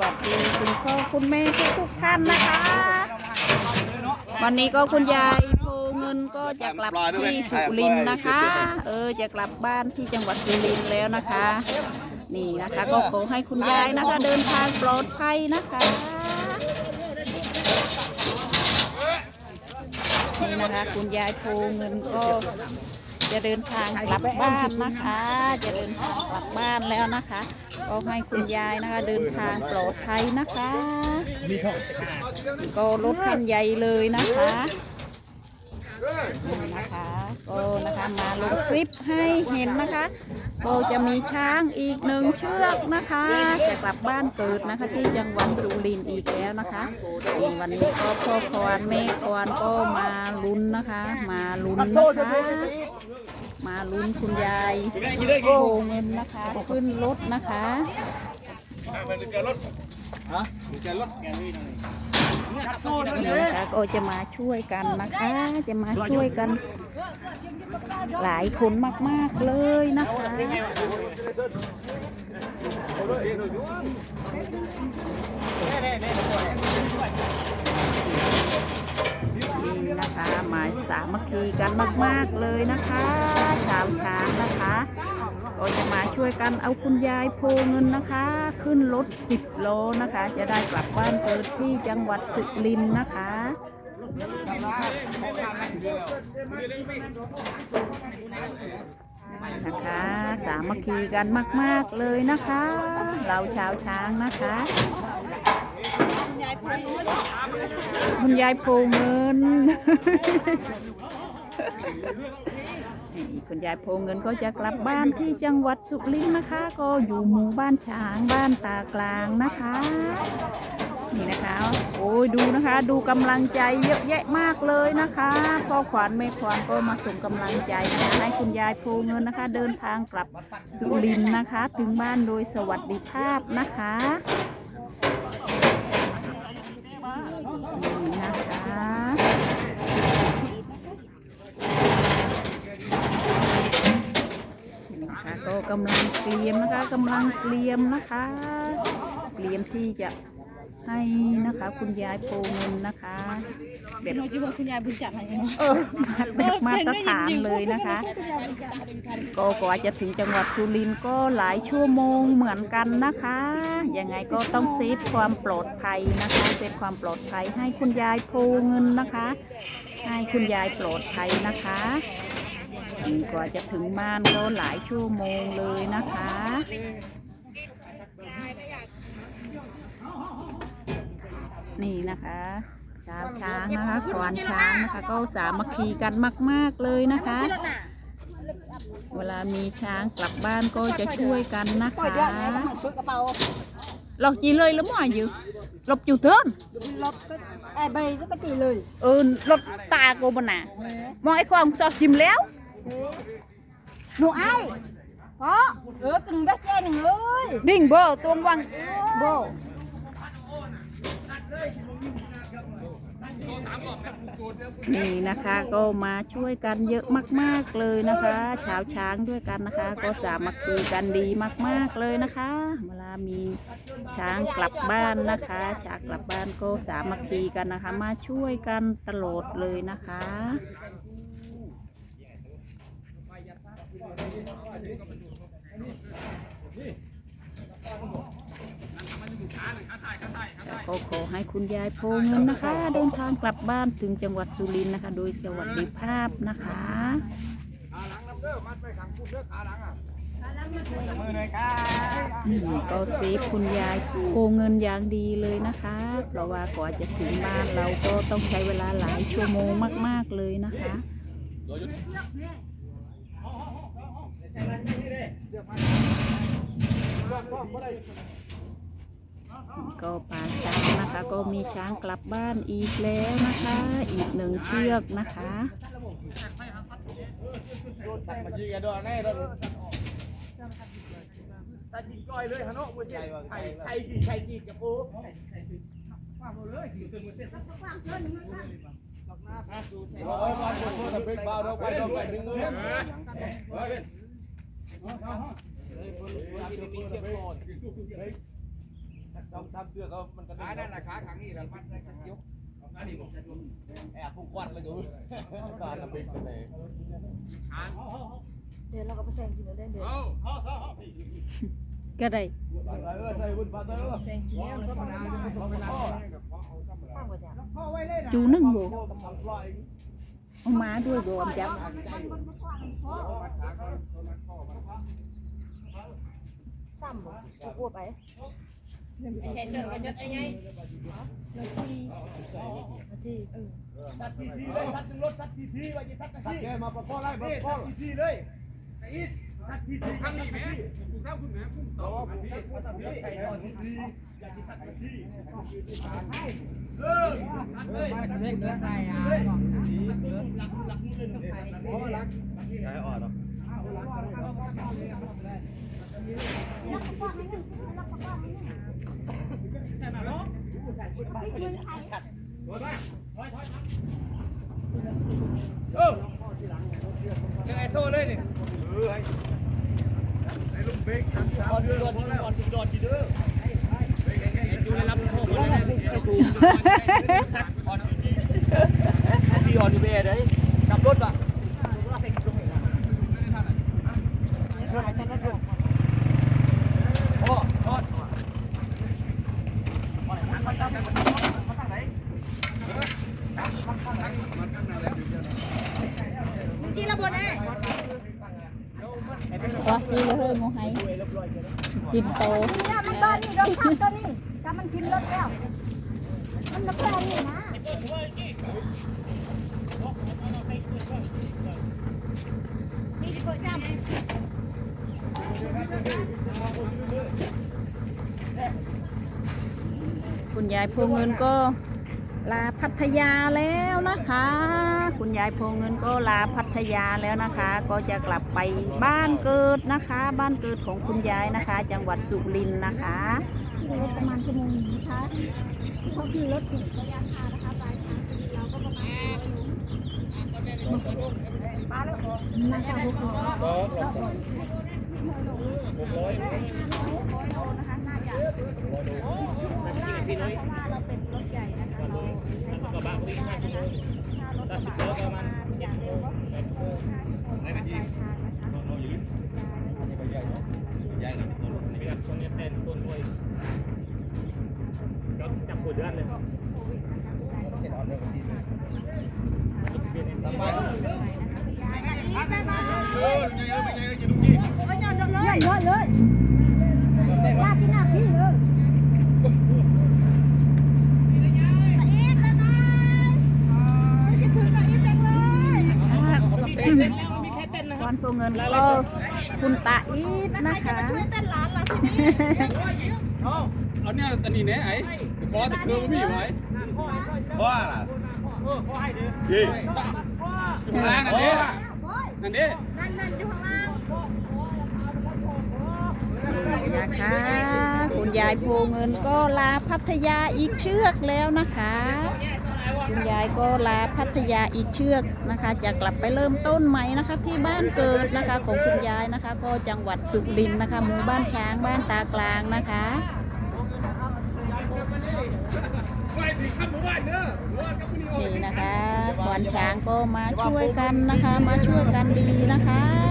วัสดีคุณพ่อคุณแม่ทุกทุกๆท่านนะคะ วันนี้ก็คุณยายโพเงินก็จะกลับที่สุรินทร์นะคะ เออจะกลับบ้านที่จังหวัดสุรินทร์แล้วนะคะ นี่นะคะก็ขอให้คุณยายนะคะ เดินทางปลอดภัยนะคะนี่นะคะคุณยายโพเงินก็ จะเดินทางกลับบ้านนะคะ จะเดินทางกลับบ้านแล้วนะคะ ก็ให้คุณยายนะคะเดินทางปลอดภัยนะคะ ก็รถคันใหญ่เลยนะคะ นี่นะคะก็นะคะมาลงคลิปให้เห็นนะคะก็จะมีช้างอีกหนึ่งเชือกนะคะจะกลับบ้านเกิดนะคะ ที่จังหวัดสุรินทร์อีกแล้วนะคะวันนี้ก็พ่อควานแม่ควานก็มาลุ้นนะคะ มาลุ้นนะคะมาลุ้นคุณยายโกเงินนะคะ ขึ้นรถนะคะ นี่นะคะก็จะมาช่วยกันนะคะ จะมาช่วยกัน หลายคนมาก ๆ เลยนะคะนี่นะคะมาสามัคคีกันมาก ๆ เลยนะคะ ชาวช้างนะคะ ก็จะมาช่วยกันเอาคุณยายโพเงินนะคะ ขึ้นรถ10โลนะคะ จะได้กลับบ้านเกิดที่จังหวัดสุรินทร์นะคะนะคะ สามัคคีกันมาก ๆ เลยนะคะ เราชาวช้างนะคะ คุณยายโพเงิน นี่คุณยายโพเงินก็จะกลับบ้านที่จังหวัดสุรินทร์นะคะ ก็อยู่หมู่บ้านช้างบ้านตากลางนะคะ นี่นะคะ โอ้ยดูนะคะ ดูกำลังใจเยอะแยะมากเลยนะคะพ่อขวัญแม่ขวัญก็มาส่งกำลังใจนะคะให้คุณยายโพเงินนะคะ เดินทางกลับสุรินทร์นะคะ ถึงบ้านโดยสวัสดิภาพนะคะนี่นะคะ ก็กำลังเตรียมนะคะกำลังเตรียมนะคะ เตรียมที่จะให้นะคะ คุณยายโปรเงินนะคะแบบเราคิดว่าคุณยายบุญจัดอะไรเนาะเออแบบมาตรฐานเลยนะคะ ก็กว่าจะถึงจังหวัดสุรินทร์ก็หลายชั่วโมงเหมือนกันนะคะยังไงก็ต้องเซฟความปลอดภัยนะคะเซฟความปลอดภัยให้คุณยายโพเงินนะคะ ให้คุณยายปลอดภัยนะคะนี่ กว่าจะถึงบ้านก็หลายชั่วโมงเลยนะคะ นี่นะคะชาวช้างนะคะควานช้างนะคะ ก็สามัคคีกันมาก ๆเลยนะคะ เวลามีช้างกลับบ้านก็จะช่วยกันนะคะฝึกกระเป๋าหลอกจีเลยแล้วมั่วอยู่หลบอยู่เทินลบก็ไอ้ใบก็ตีเลยเออหลบตาโกบน่ะมองไอ้ความซอกจิมแล้ว หนูไอ้เพราะเออตึงแบ๊กแจ้หนึ่งเลยดิ่งโบตวงวังโบนี่นะคะก็มาช่วยกันเยอะมาก ๆเลยนะคะชาวช้างด้วยกันนะคะ ก็สามัคคีกันดีมาก ๆเลยนะคะ เวลามีช้างกลับบ้านนะคะช้างกลับบ้านก็สามัคคีกันนะคะ มาช่วยกันตลอดเลยนะคะ ก็ขอให้คุณยายโพเงินนะคะ เดินทางกลับบ้านถึงจังหวัดสุรินทร์นะคะ โดยสวัสดิภาพนะคะอืมก็เซฟคุณยายโพเงินอย่างดีเลยนะคะ เพราะว่ากว่าจะถึงบ้านเราก็ต้องใช้เวลาหลายชั่วโมงมาก ๆเลยนะคะ ก็ปาช้างนะคะก็มีช้างกลับบ้านอีกแล้วนะคะ อีกหนึ่งเชือกนะคะมายิงกันด้วยแน่ด้วยตัดยิงก้อยเลยฮะเนาะมือเส้นไข่ไข่กี่ไข่กี่กับปูร้อยวันคนพูดแต่เบรกเบาเราไปเราไปดึงมือ ทำทำเสื้อเขามันก็ขานั่นแหละขาขังนี่แหละมันได้สักยกแอบพุ่งควันเลยอยู่การระเบิดไปไหนเดี๋ยวเราก็ไปแซงกินแล้เดี๋ยวก็ได้ไปเออใส่บุญบานไหนเออแซงกินเพราะแล้วก็มาเวลาแบบเพราะเอาซ้ำสร้างกว่าจ้ะจูนึ่งบโอ้กำลอยเอามาด้วยโบมจับ ซ้ำบ่กลัวไปไอ้แค่เดินกันยัดไอ้ไงนาทีนาทีเออสัตว์ทีทีเลยสัตว์หนึ่งรถสัตว์ทีทีว่าจะสัตว์ทีแกมาประกอบไล่ประกอบทีทีเลยไอ้อีทสัตว์ทีทีข้างนี้แม่กูข้างคุณแม่คุณต่อผมข้างคุณต่อพี่ไข่ก่อนทีทีอยากจะสัตว์ทีทีเออสัตว์เลยสัตว์เล็กนะใครอะรักรักมือเลยโอ้รักใครอ่อนหรอรักก็ได้ไอ้โซ่เลยนี่เออไอ้ลูกเบกทั้งสามเดือนพอแล้วจุดดอดทีเด้อดูได้ รับโทษมาแล้วไอ้ตูพี่ออนอยู่เบ้เด้ขับรถอะโอ้ทอด ที่ระบนแน่ ก็คือเลยโมไฮ กินโตเนี่ยมันบ้านนี่รถขับตัวนี้ถ้ามันกินรถแล้ว มันนักแรงนี่นะนี่ที่เปิดจ้ำคุณยายพวงเงินก็ ลาพัทยาแล้วนะคะ คุณยายโพเงินก็ลาพัทยาแล้วนะคะ ก็จะกลับไปบ้านเกิดนะคะ บ้านเกิดของคุณยายนะคะ จังหวัดสุรินทร์นะคะรถประมาณชั่วโมงนึงนะคะเขาคือรถถึงระยะทางนะคะปลายทางเราก็ประมาณมาแล้วน่าจะหกโลนะคะน่าจะเพราะว่าเราเป็นรถใหญ่นะคะเราใช้ความเร็วไม่ได้ นะคะถ้ารถกระบะประมาณอย่างเร็วก็สี่ชั่วโมงห้าชั่วโมงปลายทางนะคะ ทำไป เยอะเลยลากที่หน้าพี่เลยคิดถึงตาอีจังเลย ก่อนโพเงินก็คุณตาอีทนะคะช่วยเต้นร้านละทีนี้เอาเนี่ยอันนี้เนี่ยไอ้พอแต่เครื่องมีไว้ว่าพี่อยู่ข้างล่างนั่นเด้นั่นเด้นั่นนั่นอยู่ข้างล่างนี่นะคะคุณยายโพเงินก็ลาพัทยาอีกเชือกแล้วนะคะ คุณยายก็ลาพัทยาอีกเชือกนะคะจะกลับไปเริ่มต้นใหม่นะคะ ที่บ้านเกิดนะคะของคุณยายนะคะ ก็จังหวัดสุรินทร์นะคะหมู่บ้านช้างบ้านตากลางนะคะนี่นี่นะคะควานช้างก็มาช่วยกันนะคะ มาช่วยกันดีนะคะ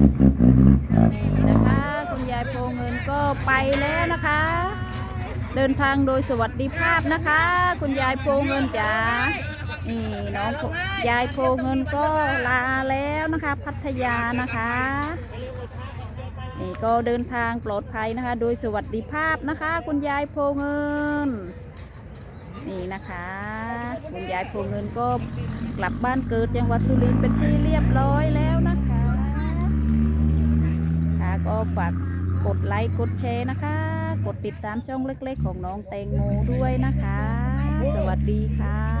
นี่นะคะ คุณยายโพเงินก็ไปแล้วนะคะ เดินทางโดยสวัสดิภาพนะคะ คุณยายโพเงินจ๋านี่น้องยายโพเงินก็ลาแล้วนะคะ พัทยานะคะนี่ก็เดินทางปลอดภัยนะคะ โดยสวัสดิภาพนะคะ คุณยายโพเงิน นี่นะคะ คุณยายโพเงินก็กลับบ้านเกิดจังหวัดสุรินทร์เป็นที่เรียบร้อยแล้วนะคะค่ะ ก็ฝากกดไลค์กดแชร์นะคะ กดติดตามช่องเล็กๆ ของน้องแตงโมด้วยนะคะ สวัสดีค่ะ